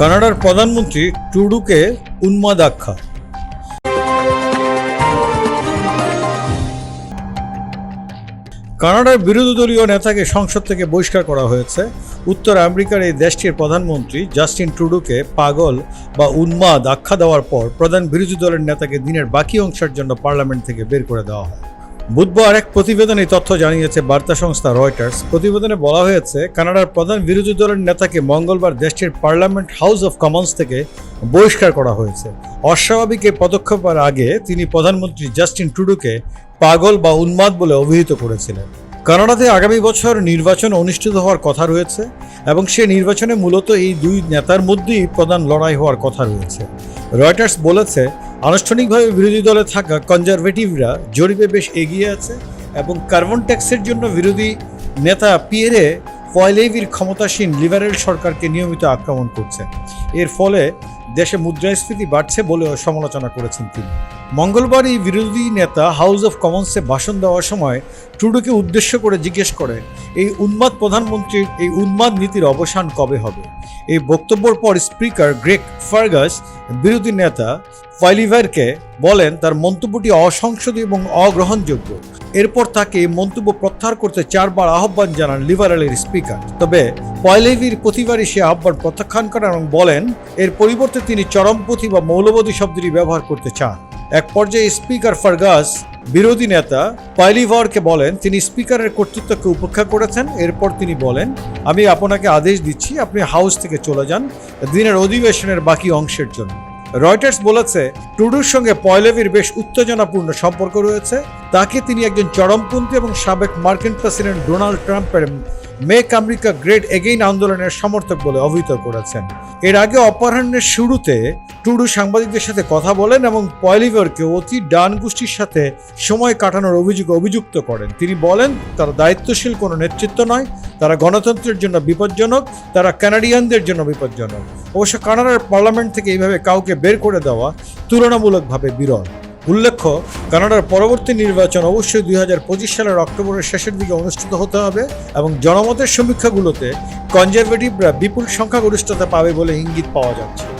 কানাডার প্রধানমন্ত্রী টুডুকে উন্মাদ আখ্যা। কানাডার বিরোধী দলীয় নেতাকে সংসদ থেকে বহিষ্কার করা হয়েছে। উত্তর আমেরিকার এই দেশটির প্রধানমন্ত্রী জাস্টিন ট্রুডুকে পাগল বা উন্মাদ আখ্যা দেওয়ার পর প্রধান বিরোধী দলের নেতাকে দিনের বাকি অংশের জন্য পার্লামেন্ট থেকে বের করে দেওয়া হয়। বুধবার এক প্রতিবেদনে তথ্য জানিয়েছে বার্তা সংস্থা রয়টার্স। প্রতিবেদনে বলা হয়েছে, কানাডার প্রধান বিরোধী দলের নেতাকে মঙ্গলবার দেশটির পার্লামেন্ট হাউস অফ কমন্স থেকে বহিষ্কার করা হয়েছে। অস্বাভাবিক এই পদক্ষেপের আগে তিনি প্রধানমন্ত্রী জাস্টিন ট্রুডুকে পাগল বা উন্মাদ বলে অভিহিত করেছিলেন। কানাডাতে আগামী বছর নির্বাচন অনুষ্ঠিত হওয়ার কথা রয়েছে এবং সে নির্বাচনে মূলত এই দুই নেতার মধ্যেই প্রধান লড়াই হওয়ার কথা রয়েছে। রয়টার্স বলেছে আনুষ্ঠানিকভাবে বিরোধী দলে থাকা কনজারভেটিভরা জরিপে বেশ এগিয়ে আছে এবং কার্বন ট্যাক্সের জন্য বিরোধী নেতা পিয়েরে পয়লেভির ক্ষমতাসীন লিবারেল সরকারকে নিয়মিত আক্রমণ করছে। এর ফলে দেশে মুদ্রাস্ফীতি বাড়ছে বলেও সমালোচনা করেছেন তিনি। মঙ্গলবার এই বিরোধী নেতা হাউস অফ কমন্সে ভাষণ দেওয়ার সময় ট্রুডোকে উদ্দেশ্য করে জিজ্ঞেস করে, এই উন্মাদ প্রধানমন্ত্রীর এই উন্মাদ নীতির অবসান কবে হবে? এই বক্তব্যের পর স্পিকার গ্রেক ফার্গাস, বিরোধী নেতা ফাইলিভারকে বলেন, তার মন্তব্যটি অসংসদীয় এবং অগ্রহণযোগ্য। এরপর তাকে মন্তব্য প্রত্যাহার করতে চারবার আহ্বান জানান লিবারেলের স্পিকার। তবে পয়লেভির প্রতিবারই সে আহ্বান প্রত্যাখ্যান করেন এবং বলেন, এর পরিবর্তে তিনি চরমপন্থী বা মৌলবাদী শব্দটি ব্যবহার করতে চান। এক পর্যায়ে স্পিকার ফার্গাস, বিরোধী নেতা পাইলিভরকে বলেন, তিনি স্পিকারের কর্তৃত্বকে উপেক্ষা করেছেন। এরপর তিনি বলেন, আমি আপনাকে আদেশ দিচ্ছি, আপনি হাউস থেকে চলে যান দিনের অধিবেশনের বাকি অংশের জন্য। রয়টার্স বলেছে, টুডুর সঙ্গে পয়লেভির বেশ উত্তেজনাপূর্ণ সম্পর্ক রয়েছে। তাকে তিনি একজন চরমপন্থী এবং সাবেক মার্কিন প্রেসিডেন্ট ডোনাল্ড ট্রাম্পের মেক আমেরিকা গ্রেট এগেইন আন্দোলনের সমর্থক বলে অভিহিত করেছেন। এর আগে অপরাহ্নের শুরুতে টুডু সাংবাদিকদের সাথে কথা বলেন এবং পয়লিভারকে অতি ডান গোষ্ঠীর সাথে সময় কাটানোর অভিযোগ অভিযুক্ত করেন। তিনি বলেন, তারা দায়িত্বশীল, কোনো নেতৃত্ব নয়। তারা গণতন্ত্রের জন্য বিপজ্জনক, তারা কানাডিয়ানদের জন্য বিপজ্জনক। অবশ্য কানাডার পার্লামেন্ট থেকে এইভাবে কাউকে বের করে দেওয়া তুলনামূলকভাবে বিরল। উল্লেখ্য, কানাডার পরবর্তী নির্বাচন অবশ্যই দুই হাজার পঁচিশ সালের অক্টোবরের শেষের দিকে অনুষ্ঠিত হতে হবে এবং জনমতের সমীক্ষাগুলোতে কনজারভেটিভরা বিপুল সংখ্যাগরিষ্ঠতা পাবে বলে ইঙ্গিত পাওয়া যাচ্ছে।